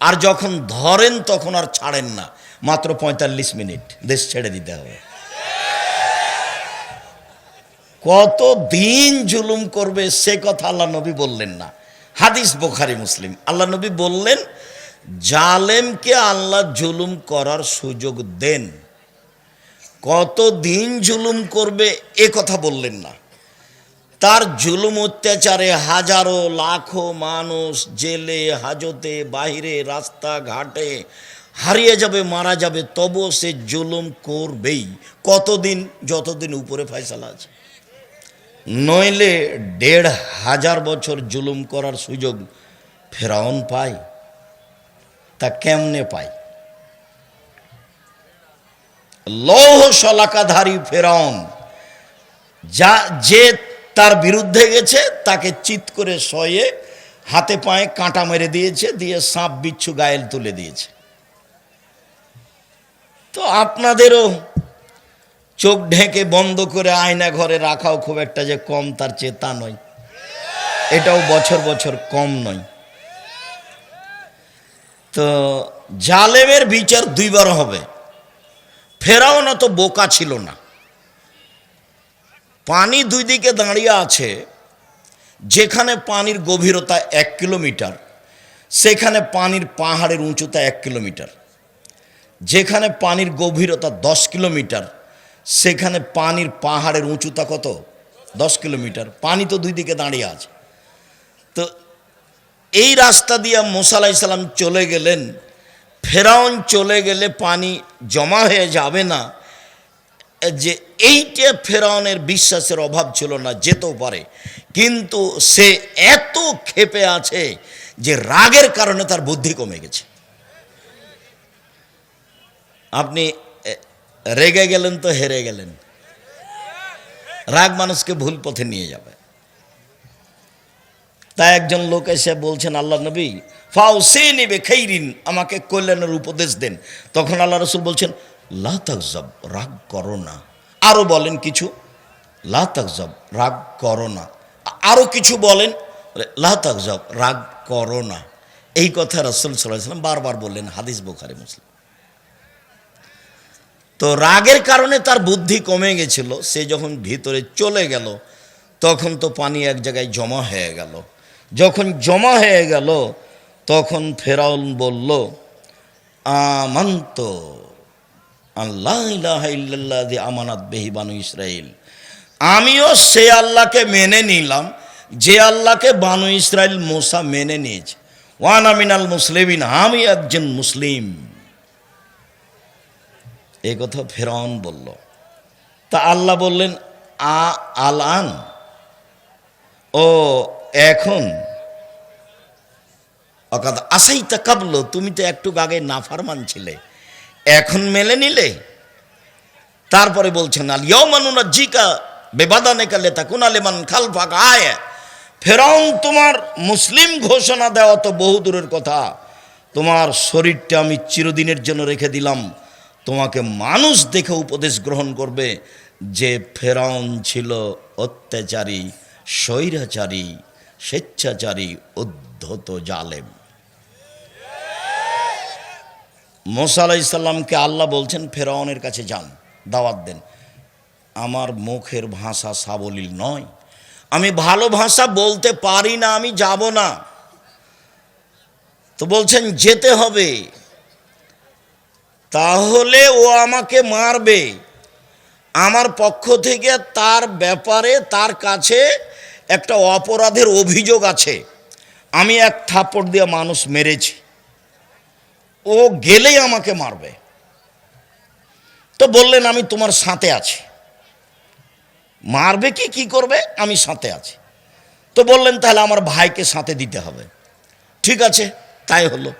আর যখন ধরেন তখন আর ছাড়েন না। মাত্র পঁয়তাল্লিশ মিনিট। দেশ ছেড়ে দিতে হবে। কত দিন জুলুম করবে সে কথা আল্লাহ নবী বললেন না। হাদিস বোখারি, মুসলিম। আল্লাহ নবী বললেন, জালেমকে আল্লাহ জুলুম করার সুযোগ দেন। কত দিন জুলুম করবে এ কথা বললেন না। তার জুলুম অত্যাচারে হাজারো লাখো মানুষ জেলে, হাজতে বাইরে রাস্তাঘাটে হারিয়ে যাবে, মারা যাবে, তবুও সে জুলুম করবেই। কতদিন, যতদিন উপরে ফয়সালা আছে। নইলে দেড় হাজার বছর জুলুম করার সুযোগ ফেরাউন পায়। তা কেমনে পায়? লৌহ শলাকাধারী ফেরাউন, যা যে তার বিরুদ্ধে গেছে, তাকে চিত করে শয়ে হাতে পায়ে কাঁটা মেরে দিয়েছে, দিয়ে সাপ বিচ্ছু গায়েল তুলে দিয়েছে। তো আপনাদেরও চোখ ঢেকে বন্ধ করে আয়না ঘরে রাখাও খুব একটা যে কম, তার চেয়ে তা নয়। এটাও বছর বছর কম নয়। তো জালেমের বিচার দুইবার হবে। ফেরাও না তো বোকা ছিল না। পানি দুই দিকে দাঁড়িয়ে আছে, যেখানে পানির গভীরতা এক কিলোমিটার, সেখানে পানির পাহাড়ের উঁচুতা এক কিলোমিটার। যেখানে পানির গভীরতা দশ কিলোমিটার, সেখানে পানির পাহাড়ের উঁচুতা কত? দশ কিলোমিটার। পানি তো দুই দিকে দাঁড়িয়ে আছে। তো এই রাস্তা দিয়ে মোসা আলাইসাল্লাম চলে গেলেন। ফেরাউন চলে গেলে পানি জমা হয়ে যাবে না। যে এইটা ফেরাউনের বিশ্বাসের অভাব ছিল না, যেতেও পারে। কিন্তু সে এত ক্ষেপে আছে যে রাগের কারণে তার বুদ্ধি কমে গেছে। আপনি রেগে গেলেন তো হেরে গেলেন। রাগ মানুষকে ভুল পথে নিয়ে যাবে। তাই একজন লোক এসে বলছেন আল্লাহ নবী ফাও সে নেবে খেইরিন, আমাকে কল্যাণের উপদেশ দেন। তখন আল্লাহ রসুল বলছেন লা তাকজব, রাগ করো না। আরও বলেন কিছু। লা তাকজব, রাগ করো না। আরও কিছু বলেন। লা তাকজব, রাগ করো না। এই কথা রসুল সাল্লাম বারবার বললেন হাদিস বোখারি, মুসলিম। তো রাগের কারণে তার বুদ্ধি কমে গেছিল। সে যখন ভিতরে চলে গেল, তখন তো পানি এক জায়গায় জমা হয়ে গেল। যখন জমা হয়ে গেল, তখন ফেরাউন বলল, আমান্ত আল্লাহ ইলাহা আমানাত বেহি বানু ইসরাইল। আমিও সে আল্লাহকে মেনে নিলাম, যে আল্লাহকে বানু ইসরায়েল মোসা মেনে নিয়েছে। ওয়ান আমিনাল মুসলিমিন, আমি একজন মুসলিম। এই কথা ফেরাউন বলল। তা আল্লাহ বললেন, আ আলান, ও এখন অকাদ আসাই তা কাবলো, তুমি তো একটু আগে নাফারমান ছিলে। এখন মেলে নিলে? তারপরে বলছেন আল ইয়মানুনা জিকা বেবাদানে কালে তা কুনালেমান খালফাক। আয়, ফেরাউন, তোমার মুসলিম ঘোষণা দেওয়া তো বহু দূরের কথা। তোমার শরীরটা আমি চিরদিনের জন্য রেখে দিলাম। তোমাকে মানুষ দেখে উপদেশ গ্রহণ করবে যে ফেরাউন ছিল অত্যাচারী, স্বৈরাচারী, স্বেচ্ছাচারী, উদ্ধত জালেম। মোসা আলাইসাল্লামকে আল্লাহ বলছেন, ফেরাউনের কাছে যান, দাওয়াত দেন। আমার মুখের ভাষা সাবলীল নয়। আমি ভালো ভাষা বলতে পারি না, আমি যাব না। তো বলছেন, যেতে হবে। তাহলে ও আমাকে মারবে। আমার পক্ষ থেকে তার ব্যাপারে, তার কাছে একটা অপরাধের অভিযোগ আছে। আমি এক থাপ্পড় দিয়ে মানুষ মেরেছি। ও গেলেই আমাকে মারবে। তো বললেন, আমি তোমার সাথে আছি। মারবে কি কি করবে? আমি সাথে আছি। তো বললেন, তাহলে আমার ভাইকে সাথে দিতে হবে। ঠিক আছে, তাই হলো।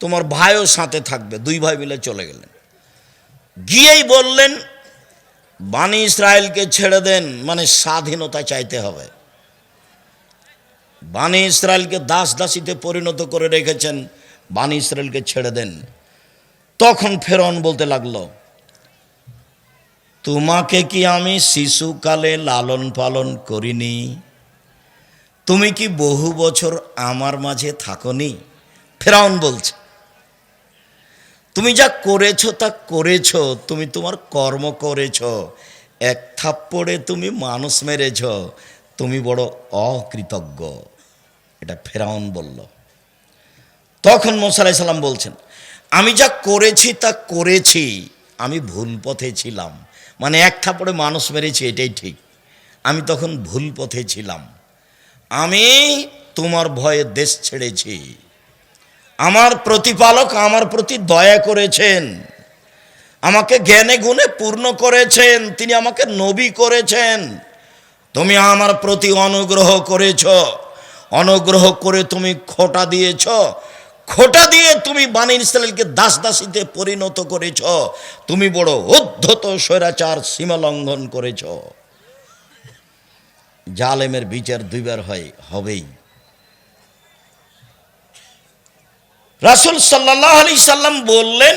তোমার ভাইও সাথে থাকবে, দুই ভাই মিলে চলে গেলেন। গিয়েই বললেন বাণী ইসরায়েলকে ছেড়ে দেন মানে স্বাধীনতা চাইতে হবে। বাণী ইসরায়েলকে দাস দাসীতে পরিণত করে রেখেছেন। বাণী ইসরায়েলকে ছেড়ে দেন। তখন ফেরন বলতে লাগল, তোমাকে কি আমি শিশুকালে লালন পালন করিনি? তুমি কি বহু বছর আমার মাঝে থাকনি? ফেরাউন বলছে, তুমি যা করেছ তা করেছ, তুমি তোমার কর্ম করেছ, এক থাপ্পড়ে তুমি মানুষ মেরেছ, তুমি বড় অকৃতজ্ঞ। এটা ফেরাউন বলল। তখন মোসালাই সাল্লাম বলছেন, আমি যা করেছি তা করেছি, আমি ভুল পথে ছিলাম। মানে এক থাপড়ে মানুষ মেরেছি, এটাই ঠিক। আমি তখন ভুল পথে ছিলাম। আমি তোমার ভয়ে দেশ ছেড়েছি। আমার প্রতিপালক আমার প্রতি দয়া করেছেন। আমাকে জ্ঞানে গুণে পূর্ণ করেছেন। তিনি আমাকে নবী করেছেন। তুমি আমার প্রতি অনুগ্রহ করেছ। অনুগ্রহ করে তুমি খোটা দিয়েছ। খোটা দিয়ে তুমি বানি ইসরায়েলকে দাস দাসীতে পরিণত করেছ, তুমি বড় উদ্ধত স্বৈরাচার সীমা লঙ্ঘন করেছ। জালেমের বিচার দুইবার হয়, হবেই। রাসুল সাল্লাহ আলি সাল্লাম বললেন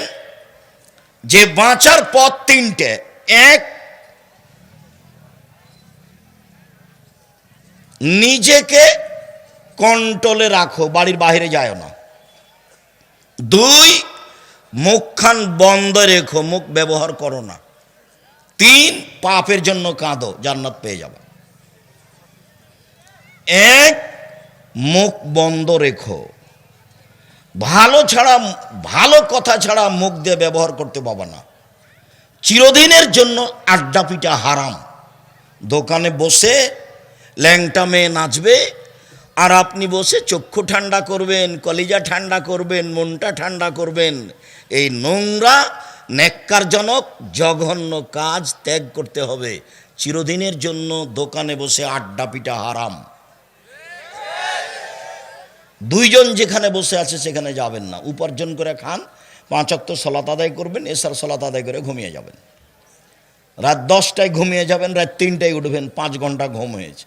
যে, বাঁচার পথ তিনটে। এক, নিজেকে কন্ট্রোলে রাখো, বাড়ির বাইরে যায় না। দুই, মুখখান বন্ধ রেখো, মুখ ব্যবহার করো না। তিন, পাপের জন্য কাঁদো, জান্নাত পেয়ে যাবে। এক, মুখ বন্ধ রেখো। ভালো ছাড়া, ভালো কথা ছাড়া মুখ দিয়ে ব্যবহার করতে পাবো না। চিরদিনের জন্য আড্ডা পিটা হারাম। দোকানে বসে ল্যাংটা মেয়ে নাচবে আর আপনি বসে চক্ষু ঠান্ডা করবেন, কলিজা ঠান্ডা করবেন, মনটা ঠান্ডা করবেন। এই নোংরা, ন্যাক্কারজনক, জঘন্য কাজ ত্যাগ করতে হবে। চিরদিনের জন্য দোকানে বসে আড্ডা পিটা হারাম। দুইজন যেখানে বসে আছে সেখানে যাবেন না। উপার্জন করে খান, পাঁচ অক্ত সলাত আদায় করবেন, এসার সলাত আদায় করে ঘুমিয়ে যাবেন। রাত দশটায় ঘুমিয়ে যাবেন, রাত তিনটায় উঠবেন, পাঁচ ঘণ্টা ঘুম হয়েছে।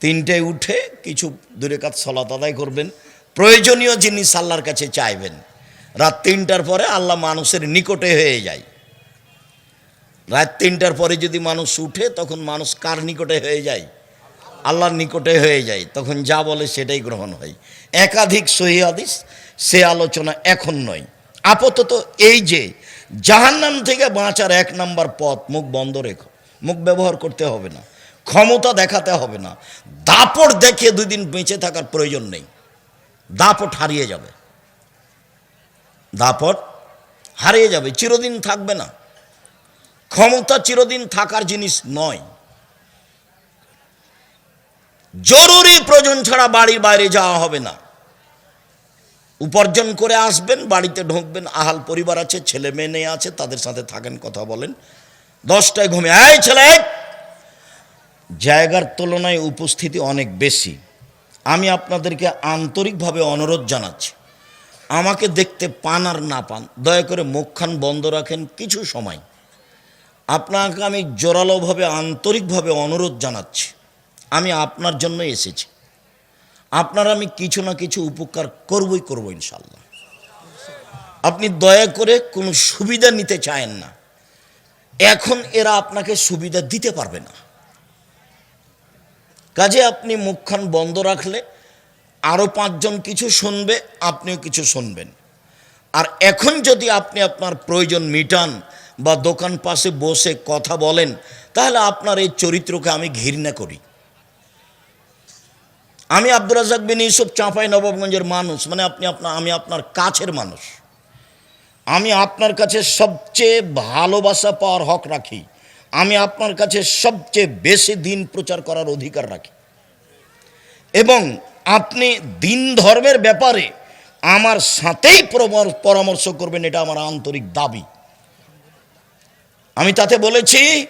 তিনটায় উঠে কিছু দূরে কাজ সলাত আদায় করবেন। প্রয়োজনীয় জিনিস আল্লাহর কাছে চাইবেন। রাত তিনটার পরে আল্লাহ মানুষের নিকটে হয়ে যায়। রাত তিনটার পরে যদি মানুষ উঠে, তখন মানুষ কার নিকটে হয়ে যায়? আল্লাহর নিকটে হয়ে যায়। তখন যা বলে সেটাই গ্রহণ হয়। একাধিক সহি হাদিস, সে আলোচনা এখন নয়। আপাতত এই যে জাহান্নাম থেকে বাঁচার এক নাম্বার পথ মুখ বন্ধ রেখো। মুখ ব্যবহার করতে হবে না। ক্ষমতা দেখাতে হবে না। দাপট দেখে দুই দিন বেঁচে থাকার প্রয়োজন নেই। দাপট হারিয়ে যাবে। দাপট হারিয়ে যাবে, চিরদিন থাকবে না। ক্ষমতা চিরদিন থাকার জিনিস নয়। জরুরি প্রয়োজন ছাড়া বাড়ির বাইরে যাওয়া হবে না। উপার্জন করে আসবেন, বাড়িতে ঢুকবেন, আহাল পরিবার আছে, ছেলে মেয়ে নেই আছে, তাদের সাথে থাকেন, কথা বলেন। দশটায় ঘুমে এই ছেলে! জায়গার তুলনায় উপস্থিতি অনেক বেশি। আমি আপনাদেরকে আন্তরিকভাবে অনুরোধ জানাচ্ছি। আমাকে দেখতে পান আর না পান, দয়া করে মুখখান বন্ধ রাখেন কিছু সময়। আপনাকে আমি জোরালোভাবে, আন্তরিকভাবে অনুরোধ জানাচ্ছি। আমি আপনার জন্য এসেছি। আপনার আমি কিছু না কিছু উপকার করবই করব ইনশাল্লাহ আপনি দয়া করে কোনো সুবিধা নিতে চায়েন না। এখন এরা আপনাকে সুবিধা দিতে পারবে না। কাজে আপনি মুখখান বন্ধ রাখলে আরও পাঁচজন কিছু শুনবে, আপনিও কিছু শুনবেন। আর এখন যদি আপনি আপনার প্রয়োজন মিটান বা দোকান পাশে বসে কথা বলেন, তাহলে আপনার এই চরিত্রকে আমি ঘৃণা করি। আমি আব্দুল রাজাক বিন ইউসুফ চাঁপাই নবাবগঞ্জের মানুষ মানে আপনি আপনার, আমি আপনার কাছের মানুষ। আমি আপনার কাছে সবচেয়ে ভালোবাসা পাওয়ার হক রাখি। আমি আপনার কাছে সবচেয়ে বেশি দিন প্রচার করার অধিকার রাখি। এবং আপনি দিন ধর্মের ব্যাপারে আমার সাথেই পরামর্শ করবেন, এটা আমার আন্তরিক দাবি। আমি তাতে বলেছি,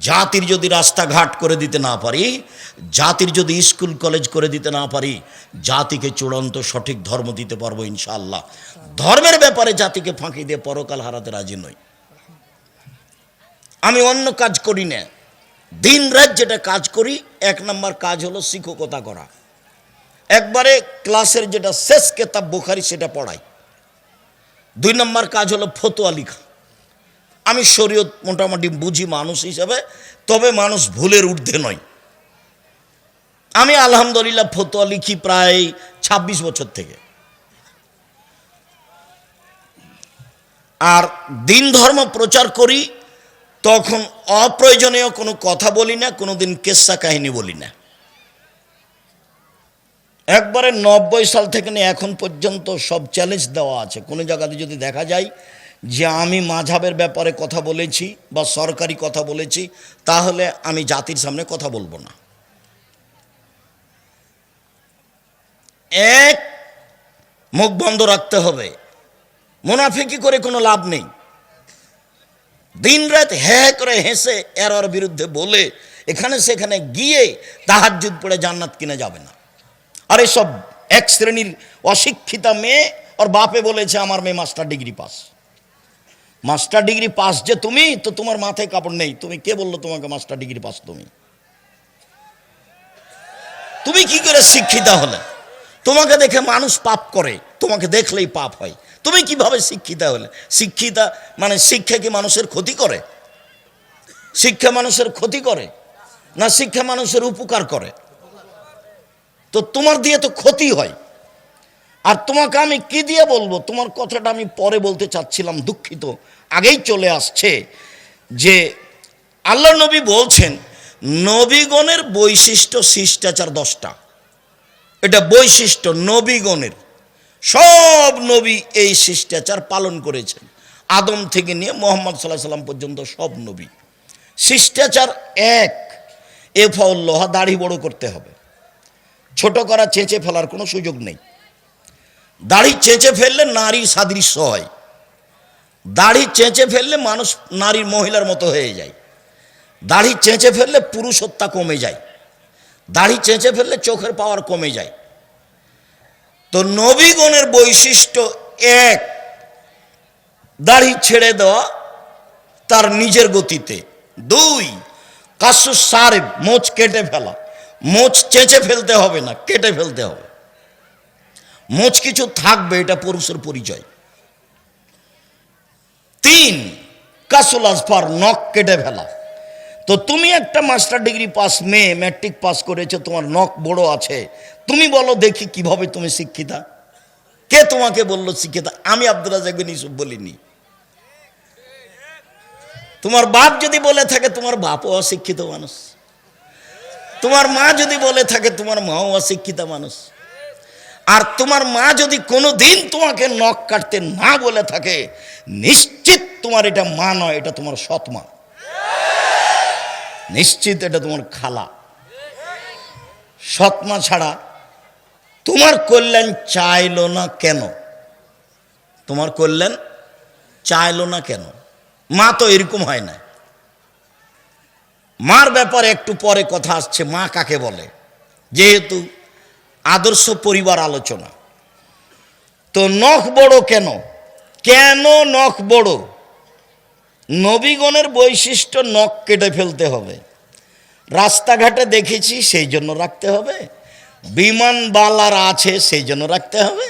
জাতির যদি রাস্তাঘাট করে দিতে না পারি, জাতির যদি স্কুল, কলেজ করে দিতে না পারি, জাতিকে চূড়ান্ত সঠিক ধর্ম দিতে পারব ইনশাআল্লাহ। ধর্মের ব্যাপারে জাতিকে ফাঁকি দিয়ে পরকাল হারাতে রাজি নই। আমি অন্য কাজ করি না। দিন রাত যেটা কাজ করি, এক নম্বর কাজ হলো শিক্ষকতা করা। একবারে ক্লাসের যেটা শেষ কেতাব বোখারি সেটা পড়াই। দুই নম্বর কাজ হলো ফতোয়া লিখা। আমি শরীয়ত মোটামুটি বুঝি মানুষ হিসাবে, তবে মানুষ ভুলের ঊর্ধ্বে নয়। আমি আলহামদুলিল্লাহ ফতোয়া লিখি প্রায় ২৬ বছর থেকে। আর দিন ধর্ম প্রচার করি তখন অপ্রয়োজনীয় কোনো কথা বলি না কোনো দিন কেসা কাহিনী বলি না। একবারে নব্বই সাল থেকে নিয়ে এখন পর্যন্ত সব চ্যালেঞ্জ দেওয়া আছে। কোনো জায়গাতে যদি দেখা যায় যে আমি মাঝাবের ব্যাপারে কথা বলেছি বা সরকারি কথা বলেছি, তাহলে আমি জাতির সামনে কথা বলব না। এক, মুখ বন্ধ রাখতে হবে। মুনাফিকি করে কোনো লাভ নেই। দিন রাত হ্যাঁ করে হেসে এর ওর বিরুদ্ধে বলে এখানে সেখানে গিয়ে তাহাজ্জুদ পড়ে জান্নাত কিনে যাবে না। আর এসব এক শ্রেণির অশিক্ষিতা মেয়ে, ওর বাপে বলেছে, আমার মেয়ে master degree pass master degree pass যে তুমি, তো তোমার মাথায় কাপড় নেই। তুমি কে বলল তোমাকে মাস্টার ডিগ্রি পাস তুমি? তুমি কি করে শিক্ষিতা হলে? তোমাকে দেখে মানুষ পাপ করে, তোমাকে দেখলেই পাপ হয়। তুমি কীভাবে শিক্ষিতা হলে? শিক্ষিতা মানে শিক্ষা কি মানুষের ক্ষতি করে? শিক্ষা মানুষের ক্ষতি করে না শিক্ষা মানুষের উপকার করে? তো তোমার দিয়ে তো ক্ষতি হয়। আর তোমাকে আমি কি দিয়ে বলব? তোমার কথাটা আমি পরে বলতে চাচ্ছিলাম, দুঃখিত। আগেই চলে আসছে যে আল্লাহ নবী বলছেন, নবীগণের বৈশিষ্ট্য শিষ্টাচার দশটা। এটা বৈশিষ্ট্য নবীগণের। সব নবী এই শিষ্টাচার পালন করেছেন। আদম থেকে নিয়ে মোহাম্মদ সাল্লাহ সাল্লাম পর্যন্ত সব নবী। শিষ্টাচার এক, এ লোহা দাড়ি বড় করতে হবে। ছোট করা চেঁচে ফেলার কোনো সুযোগ নেই। দাড়ি চেঁচে ফেললে নারীর সাদৃশ্য হয়। দাড়ি চেঁচে ফেললে মানুষ নারীর মহিলার মতো হয়ে যায়। দাড়ি চেঁচে ফেললে পুরুষত্বা কমে যায়। দাড়ি চেঁচে ফেললে চোখের পাওয়ার কমে যায়। তো নবীগণের বৈশিষ্ট্য এক, দাড়ি ছেড়ে দেওয়া তার নিজের গতিতে। দুই কাসু সারে মোচ কেটে ফেলা। মোচ চেঁচে ফেলতে হবে না, কেটে ফেলতে হবে। মোচ কিছু থাকবে, এটা পুরুষের পরিচয়। তিন কাসুল আসফার নখ কেটে ফেলা। তো তুমি একটা মাস্টার ডিগ্রি পাস মেয়ে ম্যাট্রিক পাস করেছ, তোমার নখ বড় আছে। তুমি বলো দেখি কীভাবে তুমি শিক্ষিতা। কে তোমাকে বলল শিক্ষিতা? আমি আব্দুল রাজাক বিন ইউসুফ বলিনি। তোমার বাপ যদি বলে থাকে, তোমার বাপও অশিক্ষিত মানুষ। তোমার মা যদি বলে থাকে, তোমার মাও অশিক্ষিত মানুষ। আর তোমার মা যদি কোনো দিন তোমাকে নখ কাটতে না বলে থাকে, নিশ্চিত তোমার এটা মা নয়, এটা তোমার সৎ মা। নিশ্চিত এটা তোমার খালা। সৎমা ছাড়া তোমার কল্যাণ চাইলো না কেন? তোমার কল্যাণ চাইলো না কেন? মা তো এরকম হয় না। মার ব্যাপারে একটু পরে কথা আসছে, মা কাকে বলে? যেহেতু আদর্শ পরিবার আলোচনা। তো নখ বড় কেন? কেন নখ বড়? নবীগণের বৈশিষ্ট্য নখ কেটে ফেলতে হবে। রাস্তাঘাটে দেখেছি, সেই জন্য রাখতে হবে। বিমান বালার আছে, সেই জন্য রাখতে হবে।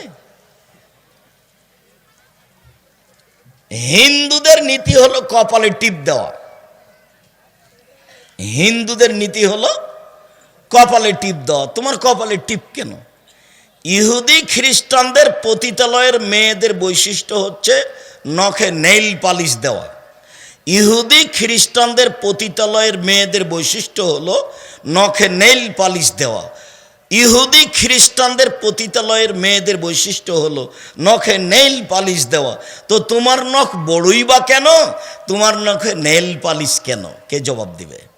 হিন্দুদের নীতি হলো কপালে টিপ দেওয়া। হিন্দুদের নীতি হলো কপালে টিপ দেওয়া। তোমার কপালে টিপ কেন? ইহুদি খ্রিস্টানদের পতিতালয়ের মেয়েদের বৈশিষ্ট্য হচ্ছে নখে নেইল পালিশ দেওয়া। ইহুদি খ্রিস্টানদের পতিতালয়ের মেয়েদের বৈশিষ্ট্য হলো নখে নেইল পালিশ দেওয়া। ইহুদি খ্রিস্টানদের পতিতালয়ের মেয়েদের বৈশিষ্ট্য হলো নখে নেইল পালিশ দেওয়া। তো তোমার নখ বড়ই বা কেন? তোমার নখে নেইল পালিশ কেন? কে জবাব দিবে?